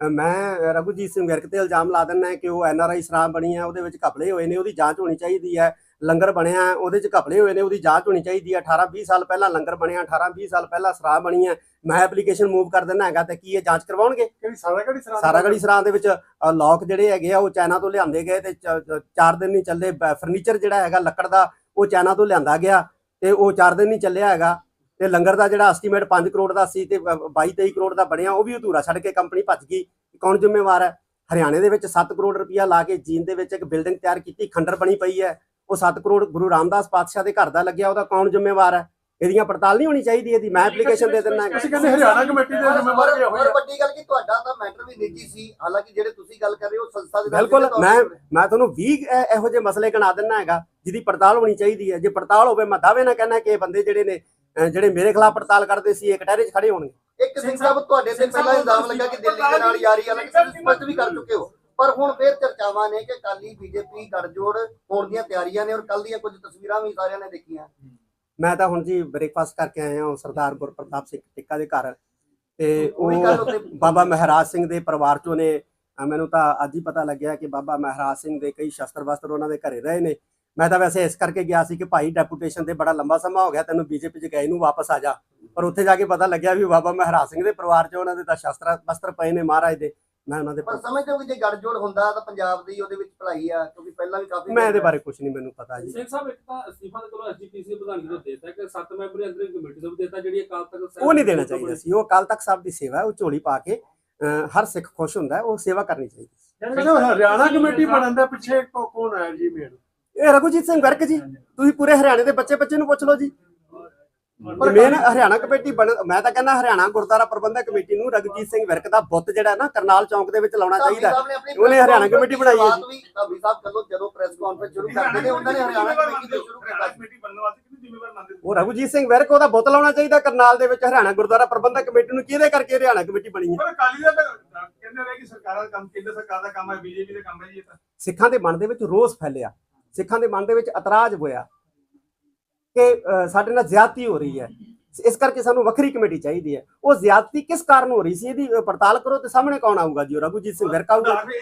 ਮੈਂ ਰਘੁਜੀਤ ਸਿੰਘ ਵਿਰਕ ਤੇ ਇਲਜ਼ਾਮ ਲਾ ਦਿੰਦਾ ਕਿ ਉਹ ਐਨਆਰਆਈ ਸ਼ਰਾਬ ਬਣੀ ਹੈ ਉਹਦੇ ਵਿੱਚ ਘਪਲੇ ਹੋਏ ਨੇ ਉਹਦੀ ਜਾਂਚ ਹੋਣੀ ਚਾਹੀਦੀ ਹੈ ਲੰਗਰ ਬਣਿਆ ਉਹਦੇ ਚ ਘਪਲੇ ਹੋਏ ਨੇ ਉਹਦੀ ਜਾਂਚ ਹੋਣੀ ਚਾਹੀਦੀ ਹੈ 18 20 ਸਾਲ ਪਹਿਲਾਂ ਲੰਗਰ ਬਣਿਆ 18 20 ਸਾਲ ਪਹਿਲਾਂ ਸ਼ਰਾਬ ਬਣੀ ਹੈ ਮੈਂ ਐਪਲੀਕੇਸ਼ਨ ਮੂਵ ਕਰ ਦਿੰਦਾ ਹੈਗਾ ਤੇ ਕੀ ਇਹ ਜਾਂਚ ਕਰਵਾਉਣਗੇ? ਕਿਹੜੀ ਸਾਰਾ ਸਾਰਾਗੜੀ ਸਰਾਂ ਦੇ ਵਿੱਚ ਲੋਕ ਜਿਹੜੇ ਹੈਗੇ ਆ ਉਹ ਚਾਈਨਾ ਤੋਂ ਲਿਆਂਦੇ ਗਏ ਤੇ 4 ਦਿਨ ਨਹੀਂ ਚੱਲੇ ਫਰਨੀਚਰ ਜਿਹੜਾ ਹੈਗਾ ਲੱਕੜ ਦਾ ਉਹ ਚਾਈਨਾ ਤੋਂ ਲਿਆਂਦਾ ਗਿਆ ਤੇ ਉਹ 4 ਦਿਨ ਨਹੀਂ ਚੱਲਿਆ ਹੈਗਾ। ਤੇ ਲੰਗਰ ਦਾ ਜਿਹੜਾ ਐਸਟੀਮੇਟ 5 ਕਰੋੜ ਦਾ ਸੀ ਤੇ 22 23 ਕਰੋੜ ਦਾ ਬਣਿਆ ਉਹ ਵੀ ਅਧੂਰਾ ਛੱਡ ਕੇ ਕੰਪਨੀ ਭੱਜ ਗਈ। ਕੌਣ ਜ਼ਿੰਮੇਵਾਰ ਹੈ? ਹਰਿਆਣੇ ਦੇ ਵਿੱਚ 7 ਕਰੋੜ ਰੁਪਇਆ ਲਾ ਕੇ ਜੀਨ ਦੇ ਵਿੱਚ ਇੱਕ ਬਿਲਡਿੰਗ ਤਿਆਰ ਕੀਤੀ ਖੰਡਰ ਬਣੀ ਪਈ ਹੈ। ਉਹ 7 ਕਰੋੜ ਗੁਰੂ ਰਾਮਦਾਸ ਪਾਤਸ਼ਾਹ ਦੇ ਘਰ ਦਾ ਲੱਗਿਆ ਉਹਦਾ ਕੌਣ ਜ਼ਿੰਮੇਵਾਰ ਹੈ? ਇਹਦੀਆਂ ਪੜਤਾਲ ਨਹੀਂ ਹੋਣੀ ਚਾਹੀਦੀ ਇਹਦੀ ਮੈਂ ਐਪਲੀਕੇਸ਼ਨ ਦੇ ਦਿੰਦਾ। ਅਸੀਂ ਕਹਿੰਦੇ ਹਰਿਆਣਾ ਕਮੇਟੀ ਦੇ ਜ਼ਿੰਮੇਵਾਰ ਵੀ ਹੋਏ ਹੋਰ ਵੱਡੀ ਗੱਲ ਕਿ ਤੁਹਾਡਾ ਤਾਂ ਮੈਟਰ ਵੀ ਨਿੱਜੀ ਸੀ। ਹਾਲਾਂਕਿ ਜਿਹੜੇ ਤੁਸੀਂ ਗੱਲ ਕਰ ਰਹੇ ਹੋ ਸੰਸਥਾ ਦੇ ਬਿਲਕੁਲ, ਮੈਂ- ਮੈਂ ਤੁਹਾਨੂੰ 20 ਇਹ- ਜਿਹੇ ਮਸਲੇ ਗਿਣਾ ਦਿੰਦਾ ਹੈਗਾ ਜਿਹਦੀ ਪੜਤਾਲ ਹੋਣੀ ਚਾਹੀਦੀ ਹੈ। ਜੇ ਪੜਤਾਲ ਹੋਵੇ ਮੈਂ ਦਾਅਵੇ ਨਾਲ ਕਹਿੰਦਾ ਕਿ ਇਹ ਬੰਦੇ ਜਿਹੜੇ ਨੇ ਅਹ ਜਿਹੜੇ ਮੇਰੇ ਖਿਲਾਫ ਪੜਤਾਲ ਕਰਦੇ ਸੀ ਇਹ ਕਟਹਿਰੇ 'ਚ ਖੜੇ ਹੋਣਗੇ। ਇੱਕ ਸਿੰਘ ਸਾਹਿਬ ਤੁਹਾਡੇ ਤੇ ਪਹਿਲਾਂ ਇਲਜ਼ਾਮ ਲੱਗਾ ਕਿ ਦਿੱਲੀ ਦੇ ਨਾਲ ਯਾਰੀ ਵਾਲਾ ਤੁਸੀਂ ਸਪਸ਼ਟ ਵੀ ਕਰ ਚੁੱਕੇ ਹੋ। ਪਰ ਹੁਣ ਫੇਰ ਚਰਚਾਵਾਂ ਨੇ ਕਿ ਕਾਲੀ ਬੀਜੇਪੀ ਗੱਠਜੋੜ ਹੋਣ ਦੀਆਂ ਤਿਆਰੀਆਂ ਨੇ ਔਰ ਕੱਲ ਦੀਆਂ ਕੁਝ ਤਸਵੀਰਾਂ ਵੀ ਸਾਰਿਆਂ ਨੇ ਦੇਖੀਆਂ। ਮੈਂ ਤਾਂ ਹੁਣ ਜੀ ਬ੍ਰੇਕਫਾਸਟ ਕਰਕੇ ਆਇਆ ਹਾਂ ਸਰਦਾਰ ਗੁਰਪ੍ਰਤਾਪ ਸਿੰਘ ਟਿੱਕਾ ਦੇ ਘਰ। ਤੇ ਉਹੀ ਗੱਲ ਉਹ ਉੱਤੇ ਬਾਬਾ ਮਹਾਰਾਜ ਸਿੰਘ ਦੇ ਪਰਿਵਾਰ ਚੋਂ ਨੇ। ਅਹ ਮੈਨੂੰ ਤਾਂ ਅੱਜ ਹੀ ਪਤਾ ਲੱਗਿਆ ਕਿ ਬਾਬਾ ਮਹਾਰਾਜ ਸਿੰਘ ਦੇ ਕਈ ਸ਼ਸਤਰ ਵਸਤਰ ਉਹਨਾਂ ਦੇ ਘਰੇ ਰਹੇ ਨੇ। ਮੈਂ ਤਾਂ ਵੈਸੇ ਇਸ ਕਰਕੇ ਗਿਆ ਸੀ ਕਿ ਭਾਈ ਡੈਪੂਟੇਸ਼ਨ ਤੇ ਬੜਾ ਲੰਬਾ ਸਮਾਂ ਹੋ ਗਿਆ ਤੈਨੂੰ ਬੀਜੇਪੀ ਚ ਗਏ ਨੂੰ ਵਾਪਸ ਆ ਜਾ। ਪਰ ਉੱਥੇ ਜਾ ਕੇ ਪਤਾ ਲੱਗਿਆ ਵੀ ਬਾਬਾ ਮਹਾਰਾਜ ਸਿੰਘ ਦੇ ਪਰਿਵਾਰ ਚ ਉਹਨਾਂ ਦੇ ਤਾਂ ਸ਼ਸਤਰ ਵਸਤਰ ਪਏ ਨੇ ਮਹਾਰਾਜ ਦੇ। ਮੈਂ ਉਹਨਾਂ ਦੇ ਪਰ ਸਮਝਦੇ ਹੋ ਕਿ ਜੇ ਗੱਠਜੋੜ ਹੁੰਦਾ ਤਾਂ ਪੰਜਾਬ ਦੀ ਉਹਦੇ ਵਿੱਚ ਭਲਾਈ ਆ ਕਿਉਂਕਿ ਪਹਿਲਾਂ ਵੀ ਕਾਫੀ ਮੈਂ ਇਹਦੇ ਬਾਰੇ ਕੁਝ ਨਹੀਂ ਮੈਨੂੰ ਪਤਾ ਜੀ। ਸਿੰਘ ਸਾਹਿਬ ਇੱਕ ਤਾਂ ਅਸਤੀਫਾ ਤਾਂ ਚਲੋ ਐਸਜੀਪੀਸੀ ਪ੍ਰਧਾਨਗੀ ਨੂੰ ਦੇਤਾ ਕਿ ਸੱਤ ਮੈਂਬਰੀ ਅੰਦਰੀ ਕਮੇਟੀ ਨੂੰ ਦੇਤਾ ਜਿਹੜੀ ਅਕਾਲ ਤਖਤ ਉਹ ਨਹੀਂ ਦੇਣਾ ਚਾਹੀਦਾ ਸੀ। ਉਹ ਅਕਾਲ ਤਖਤ ਸਾਹਿਬ ਦੀ ਸੇਵਾ ਹੈ ਉਹ ਝੋਲੀ ਪਾ ਕੇ ਹਰ ਸਿੱਖ ਖੁਸ਼ ਹੁੰਦਾ ਉਹ ਸੇਵਾ ਕਰਨੀ ਚਾਹੀਦੀ ਹਰਿਆਣਾ ਕਮੇਟੀ ਬਣਨ ਦਾ ਪਿੱਛੇ ਕੌਣ ਹੈ ਜੀ ਮੇਨ? ਇਹ ਰਘੁਜੀਤ ਸਿੰਘ ਵਿਰਕ ਜੀ ਤੁਸੀਂ ਪੂਰੇ ਹਰਿਆਣੇ ਦੇ ਬੱਚੇ ਬੱਚੇ ਨੂੰ ਪੁੱਛ ਲਓ ਜੀ। ਪਰ ਮੇਨ ਹਰਿਆਣਾ ਕਮੇਟੀ ਬਣ ਮੈਂ ਤਾਂ ਕਹਿੰਦਾ ਹਰਿਆਣਾ ਗੁਰਦੁਆਰਾ ਪ੍ਰਬੰਧਕ ਕਮੇਟੀ ਨੂੰ ਰਘੁਜੀਤ ਸਿੰਘ ਵਿਰਕ ਦਾ ਬੁੱਤ ਜਿਹੜਾ ਨਾ ਕਰਨਾਲ ਚੌਂਕ ਦੇ ਵਿੱਚ ਲਾਉਣਾ ਚਾਹੀਦਾ। ਉਹਨੇ ਹਰਿਆਣਾ ਕਮੇਟੀ ਬਣਾਈ ਹੈ ਜੀ। ਵੀ ਧਾਬੀ ਸਾਹਿਬ ਕਦੋਂ ਜਦੋਂ ਪ੍ਰੈਸ ਕਾਨਫਰੰਸ ਸ਼ੁਰੂ ਕਰਦੇ ਨੇ ਉਹਨਾਂ ਨੇ ਹਰਿਆਣਾ ਕਮੇਟੀ ਤੋਂ ਸ਼ੁਰੂ ਕੀਤਾ। ਕਮੇਟੀ ਬਣਨ ਵਾਸਤੇ ਕਿੰਨੀ ਜ਼ਿੰਮੇਵਾਰ ਮੰਨਦੇ ਉਹ ਰਘੁਜੀਤ ਸਿੰਘ ਵਿਰਕ ਉਹਦਾ ਬੁੱਤ ਲਾਉਣਾ ਚਾਹੀਦਾ ਕਰਨਾਲ ਦੇ ਵਿੱਚ ਹਰਿਆਣਾ ਗੁਰਦੁਆਰਾ ਪ੍ਰਬੰਧਕ ਕਮੇਟੀ ਨੂੰ ਕਿਹਦੇ ਕਰਕੇ ਹਰਿਆਣਾ ਕਮੇਟੀ ਬਣੀ ਹੈ? ਪਰ ਅਕਾਲੀ ਦਾ ਤਾਂ ਕਹਿੰਦੇ ਰਹੇ ਕਿ ਸਰਕਾਰ ਦਾ ਕੰਮ ਕੇਂਦਰ ਸਰਕਾਰ ਦਾ ਕੰਮ ਹੈ ਬੀਜੇਪੀ ਦਾ ਕੰਮ ਹੈ ਜੀ ਇਹ ਤਾਂ। ਸਿੱਖਾਂ ਦੇ ਮਨ ਦੇ ਵਿੱਚ ਰੋਸ ਫੈਲਿਆ। ਸਿੱਖਾਂ ਦੇ ਮਨ ਦੇ ਵਿੱਚ ਇਤਰਾਜ਼ ਹੋਇਆ ਕਿ ਅਹ, ਸਾਡੇ ਨਾਲ ਜ਼ਿਆਦਤੀ ਹੋ ਰਹੀ ਹੈ। ਇਸ ਕਰਕੇ ਸਾਨੂੰ ਵੱਖਰੀ ਕਮੇਟੀ ਚਾਹੀਦੀ ਹੈ। ਉਹ ਜ਼ਿਆਦਤੀ ਕਿਸ ਕਾਰਨ ਹੋ ਰਹੀ ਸੀ ਇਹਦੀ ਪੜਤਾਲ ਕਰੋ ਤੇ ਸਾਹਮਣੇ ਕੌਣ ਆਊਗਾ ਜੀ? ਉਹ ਰਘੁਜੀਤ ਸਿੰਘ ਵਿਰਕ ਆਊਗਾ